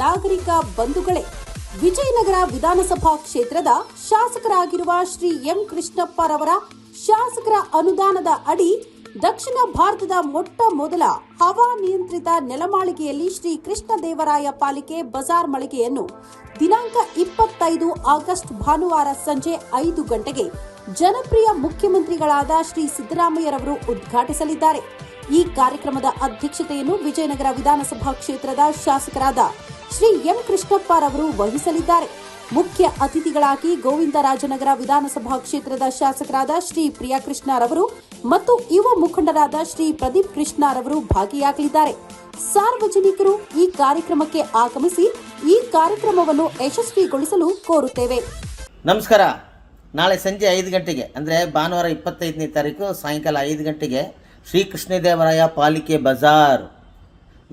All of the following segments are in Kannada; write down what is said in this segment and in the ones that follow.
ನಾಗರಿಕ ಬಂಧುಗಳೇ, ವಿಜಯನಗರ ವಿಧಾನಸಭಾ ಕ್ಷೇತ್ರದ ಶಾಸಕರಾಗಿರುವ ಶ್ರೀ ಎಂ ಕೃಷ್ಣಪ್ಪರವರ ಶಾಸಕರ ಅನುದಾನದ ಅಡಿ ದಕ್ಷಿಣ ಭಾರತದ ಮೊಟ್ಟ ಮೊದಲ ಹವಾ ನೆಲಮಾಳಿಗೆಯಲ್ಲಿ ಶ್ರೀ ಕೃಷ್ಣದೇವರಾಯ ಪಾಲಿಕೆ ಬಜಾರ್ ಮಳಿಗೆಯನ್ನು ದಿನಾಂಕ ಇಪ್ಪತ್ತೈದು ಆಗಸ್ಟ್ ಭಾನುವಾರ ಸಂಜೆ ಐದು ಗಂಟೆಗೆ ಜನಪ್ರಿಯ ಮುಖ್ಯಮಂತ್ರಿಗಳಾದ ಶ್ರೀ ಸಿದ್ದರಾಮಯ್ಯರವರು ಉದ್ಘಾಟಿಸಲಿದ್ದಾರೆ. ಈ ಕಾರ್ಯಕ್ರಮದ ಅಧ್ಯಕ್ಷತೆಯನ್ನು ವಿಜಯನಗರ ವಿಧಾನಸಭಾ ಕ್ಷೇತ್ರದ ಶಾಸಕರಾದ ಶ್ರೀ ಎಂ ಕೃಷ್ಣಪ್ಪರವರು ವಹಿಸಲಿದ್ದಾರೆ. ಮುಖ್ಯ ಅತಿಥಿಗಳಾಗಿ ಗೋವಿಂದರಾಜನಗರ ವಿಧಾನಸಭಾ ಕ್ಷೇತ್ರದ ಶಾಸಕರಾದ ಶ್ರೀ ಪ್ರಿಯಾ ಕೃಷ್ಣರವರು ಮತ್ತು ಯುವ ಮುಖಂಡರಾದ ಶ್ರೀ ಪ್ರದೀಪ್ ಕೃಷ್ಣರವರು ಭಾಗಿಯಾಗಲಿದ್ದಾರೆ. ಸಾರ್ವಜನಿಕರು ಈ ಕಾರ್ಯಕ್ರಮಕ್ಕೆ ಆಗಮಿಸಿ ಈ ಕಾರ್ಯಕ್ರಮವನ್ನು ಯಶಸ್ವಿಗೊಳಿಸಲು ಕೋರುತ್ತೇವೆ. ನಮಸ್ಕಾರ. ನಾಳೆ ಸಂಜೆ ಐದು ಗಂಟೆಗೆ, ಅಂದರೆ ಭಾನುವಾರ ಇಪ್ಪತ್ತೈದನೇ ತಾರೀಕು ಸಾಯಂಕಾಲ ಐದು ಗಂಟೆಗೆ ಶ್ರೀ ಕೃಷ್ಣದೇವರಾಯ ಪಾಲಿಕೆ ಬಜಾರ್,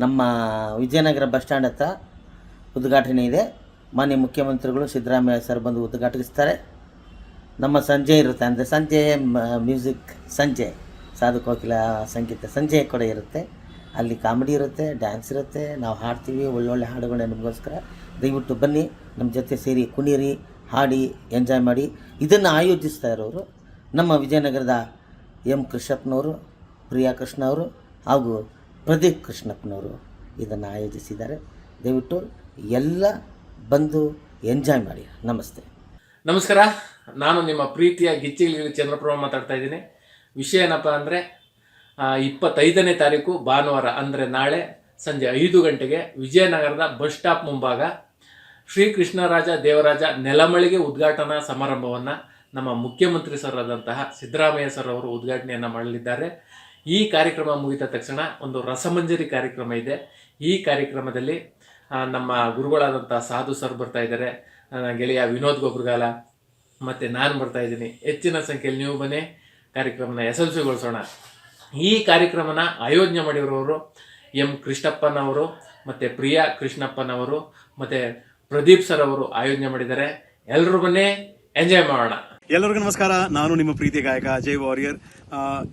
ನಮ್ಮ ವಿಜಯನಗರ ಬಸ್ ಸ್ಟ್ಯಾಂಡ್ ಹತ್ರ ಉದ್ಘಾಟನೆ ಇದೆ. ಮಾನ್ಯ ಮುಖ್ಯಮಂತ್ರಿಗಳು ಸಿದ್ದರಾಮಯ್ಯ ಸರ್ ಬಂದು ಉದ್ಘಾಟಿಸ್ತಾರೆ. ನಮ್ಮ ಸಂಜೆ ಇರುತ್ತೆ ಅಂದರೆ ಸಂಜೆ ಮ್ಯೂಸಿಕ್ ಸಂಜೆ ಸಾಧು ಕೋಕಿಲ ಸಂಗೀತ ಸಂಜೆ ಕೂಡ ಇರುತ್ತೆ. ಅಲ್ಲಿ ಕಾಮಿಡಿ ಇರುತ್ತೆ, ಡ್ಯಾನ್ಸ್ ಇರುತ್ತೆ, ನಾವು ಹಾಡ್ತೀವಿ, ಒಳ್ಳೊಳ್ಳೆ ಹಾಡುಗಳನ್ನ ನಿಮಗೋಸ್ಕರ. ದಯವಿಟ್ಟು ಬನ್ನಿ, ನಮ್ಮ ಜೊತೆ ಸೇರಿ ಕುಣಿರಿ ಹಾಡಿ, ಎಂಜಾಯ್ ಮಾಡಿ. ಇದನ್ನು ಆಯೋಜಿಸ್ತಾ ಇರೋರು ನಮ್ಮ ವಿಜಯನಗರದ ಎಂ ಕೃಷ್ಣಪ್ಪನವರು. ಪ್ರಿಯಾ ಕೃಷ್ಣ ಅವರು ಹಾಗೂ ಪ್ರದೀಪ್ ಕೃಷ್ಣಪ್ಪನವರು ಇದನ್ನು ಆಯೋಜಿಸಿದ್ದಾರೆ. ದಯವಿಟ್ಟು ಎಲ್ಲ ಬಂದು ಎಂಜಾಯ್ ಮಾಡಿ. ನಮಸ್ತೆ. ನಮಸ್ಕಾರ. ನಾನು ನಿಮ್ಮ ಪ್ರೀತಿಯ ಗಿಚ್ಚಿಗಿಲಿ ಚಂದ್ರಪ್ರಭ ಮಾತಾಡ್ತಾ ಇದ್ದೀನಿ. ವಿಷಯ ಏನಪ್ಪ ಅಂದರೆ ಇಪ್ಪತ್ತೈದನೇ ತಾರೀಕು ಭಾನುವಾರ, ಅಂದರೆ ನಾಳೆ ಸಂಜೆ ಐದು ಗಂಟೆಗೆ ವಿಜಯನಗರದ ಬಸ್ ಸ್ಟಾಪ್ ಮುಂಭಾಗ ಶ್ರೀ ಕೃಷ್ಣರಾಜ ದೇವರಾಜ ನೆಲಮಳಿಗೆ ಉದ್ಘಾಟನಾ ಸಮಾರಂಭವನ್ನು ನಮ್ಮ ಮುಖ್ಯಮಂತ್ರಿ ಸರ್ ಆದಂತಹ ಸಿದ್ದರಾಮಯ್ಯ ಸರ್ ಅವರು ಉದ್ಘಾಟನೆಯನ್ನು ಮಾಡಲಿದ್ದಾರೆ. ಈ ಕಾರ್ಯಕ್ರಮ ಮುಗಿದ ತಕ್ಷಣ ಒಂದು ರಸಮಂಜರಿ ಕಾರ್ಯಕ್ರಮ ಇದೆ. ಈ ಕಾರ್ಯಕ್ರಮದಲ್ಲಿ ನಮ್ಮ ಗುರುಗಳಾದಂಥ ಸಾಧು ಸರ್ ಬರ್ತಾ ಇದ್ದಾರೆ. ಗೆಳೆಯ ವಿನೋದ್ ಗೊಬ್ರಗಾಲ ಮತ್ತು ನಾನು ಬರ್ತಾ ಇದ್ದೀನಿ. ಹೆಚ್ಚಿನ ಸಂಖ್ಯೆಯಲ್ಲಿ ನೀವು ಬನ್ನಿ, ಕಾರ್ಯಕ್ರಮನ ಯಶಸ್ವಿಗೊಳಿಸೋಣ. ಈ ಕಾರ್ಯಕ್ರಮನ ಆಯೋಜನೆ ಮಾಡಿರೋರು ಎಂ ಕೃಷ್ಣಪ್ಪನವರು, ಮತ್ತು ಪ್ರಿಯಾ ಕೃಷ್ಣಪ್ಪನವರು, ಮತ್ತು ಪ್ರದೀಪ್ ಸರ್ ಅವರು ಆಯೋಜನೆ ಮಾಡಿದ್ದಾರೆ. ಎಲ್ಲರೂ ಬನ್ನಿ, ಎಂಜಾಯ್ ಮಾಡೋಣ. ಎಲ್ಲರಿಗೂ ನಮಸ್ಕಾರ. ನಾನು ನಿಮ್ಮ ಪ್ರೀತಿಯ ಗಾಯಕ ಅಜಯ್ ವಾರಿಯರ್.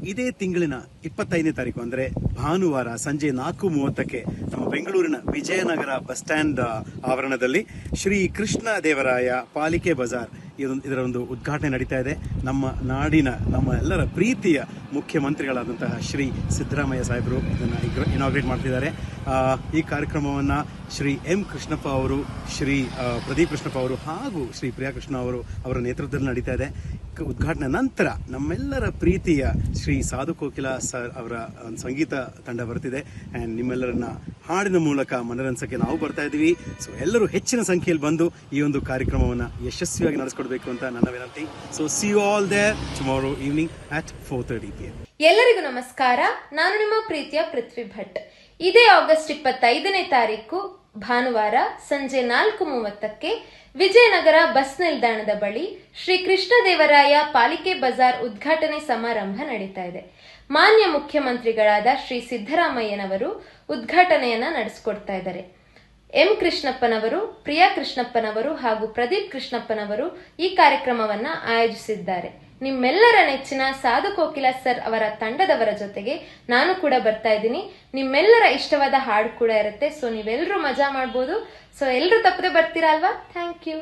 ಇದೇ ತಿಂಗಳಿನ ಇಪ್ಪತ್ತೈದನೇ ತಾರೀಕು ಅಂದ್ರೆ ಭಾನುವಾರ ಸಂಜೆ ನಾಲ್ಕು ಮೂವತ್ತಕ್ಕೆ ನಮ್ಮ ಬೆಂಗಳೂರಿನ ವಿಜಯನಗರ ಬಸ್ ಸ್ಟ್ಯಾಂಡ್ ಆವರಣದಲ್ಲಿ ಶ್ರೀ ಕೃಷ್ಣ ದೇವರಾಯ ಪಾಲಿಕೆ ಬಜಾರ್ ಇದೊಂದು ಇದರ ಒಂದು ಉದ್ಘಾಟನೆ ನಡೀತಾ ಇದೆ. ನಮ್ಮ ನಾಡಿನ, ನಮ್ಮ ಎಲ್ಲರ ಪ್ರೀತಿಯ ಮುಖ್ಯಮಂತ್ರಿಗಳಾದಂತಹ ಶ್ರೀ ಸಿದ್ದರಾಮಯ್ಯ ಸಾಹೇಬರು ಇದನ್ನು ಇನಾಗ್ರೇಟ್ ಮಾಡ್ತಿದ್ದಾರೆ. ಈ ಕಾರ್ಯಕ್ರಮವನ್ನು ಶ್ರೀ ಎಂ ಕೃಷ್ಣಪ್ಪ ಅವರು, ಶ್ರೀ ಪ್ರದೀಪ್ ಕೃಷ್ಣಪ್ಪ ಅವರು ಹಾಗೂ ಶ್ರೀ ಪ್ರಿಯಾ ಕೃಷ್ಣ ಅವರು ಅವರ ನೇತೃತ್ವದಲ್ಲಿ ನಡೀತಾ ಇದೆ. ಉದ್ಘಾಟನೆ ನಂತರ ನಮ್ಮೆಲ್ಲರ ಪ್ರೀತಿಯ ಶ್ರೀ ಸಾಧು ಕೋಕಿಲ ಸರ್ ಅವರ ಒಂದು ಸಂಗೀತ ತಂಡ ಬರ್ತಿದೆ. ಆ್ಯಂಡ್ ನಿಮ್ಮೆಲ್ಲರನ್ನ ಹಾಡಿನ ಮೂಲಕ ಮನರಂಜಕ್ಕೆ ನಾವು ಬರ್ತಾ ಇದ್ದೀವಿ. ಸೊ ಎಲ್ಲರೂ ಹೆಚ್ಚಿನ ಸಂಖ್ಯೆಯಲ್ಲಿ ಬಂದು ಈ ಒಂದು ಕಾರ್ಯಕ್ರಮವನ್ನು ಯಶಸ್ವಿಯಾಗಿ ನಡೆಸ್ಕೊಡ್ಬೇಕು ಅಂತ ನನ್ನ ವಿನಂತಿ. So see all there tomorrow evening at four thirty P ಎಲ್ಲರಿಗೂ ನಮಸ್ಕಾರ. ನಾನು ನಿಮ್ಮ ಪ್ರೀತಿಯ ಪೃಥ್ವಿ ಭಟ್. ಇದೇ ಆಗಸ್ಟ್ ಇಪ್ಪತ್ತೈದನೇ ತಾರೀಕು ಭಾನುವಾರ ಸಂಜೆ ನಾಲ್ಕು ಮೂವತ್ತಕ್ಕೆ ವಿಜಯನಗರ ಬಸ್ ನಿಲ್ದಾಣದ ಬಳಿ ಶ್ರೀ ಕೃಷ್ಣದೇವರಾಯ ಪಾಲಿಕೆ ಬಜಾರ್ ಉದ್ಘಾಟನೆ ಸಮಾರಂಭ ನಡೀತಾ ಇದೆ. ಮಾನ್ಯ ಮುಖ್ಯಮಂತ್ರಿಗಳಾದ ಶ್ರೀ ಸಿದ್ದರಾಮಯ್ಯನವರು ಉದ್ಘಾಟನೆಯನ್ನ ನಡೆಸಿಕೊಡ್ತಾ ಇದ್ದಾರೆ. ಎಂ ಕೃಷ್ಣಪ್ಪನವರು, ಪ್ರಿಯಾ ಕೃಷ್ಣಪ್ಪನವರು ಹಾಗೂ ಪ್ರದೀಪ್ ಕೃಷ್ಣಪ್ಪನವರು ಈ ಕಾರ್ಯಕ್ರಮವನ್ನ ಆಯೋಜಿಸಿದ್ದಾರೆ. ನಿಮ್ಮೆಲ್ಲರ ನೆಚ್ಚಿನ ಸಾಧು ಕೋಕಿಲ ಸರ್ ಅವರ ತಂಡದವರ ಜೊತೆಗೆ ನಾನು ಕೂಡ ಬರ್ತಾ ಇದ್ದೀನಿ. ನಿಮ್ಮೆಲ್ಲರ ಇಷ್ಟವಾದ ಹಾಡು ಕೂಡ ಇರುತ್ತೆ. ಸೊ ನೀವೆಲ್ಲರೂ ಮಜಾ ಮಾಡ್ಬೋದು. ಸೊ ಎಲ್ಲರೂ ತಪ್ಪದೆ ಬರ್ತೀರಾ ಅಲ್ವಾ? Thank you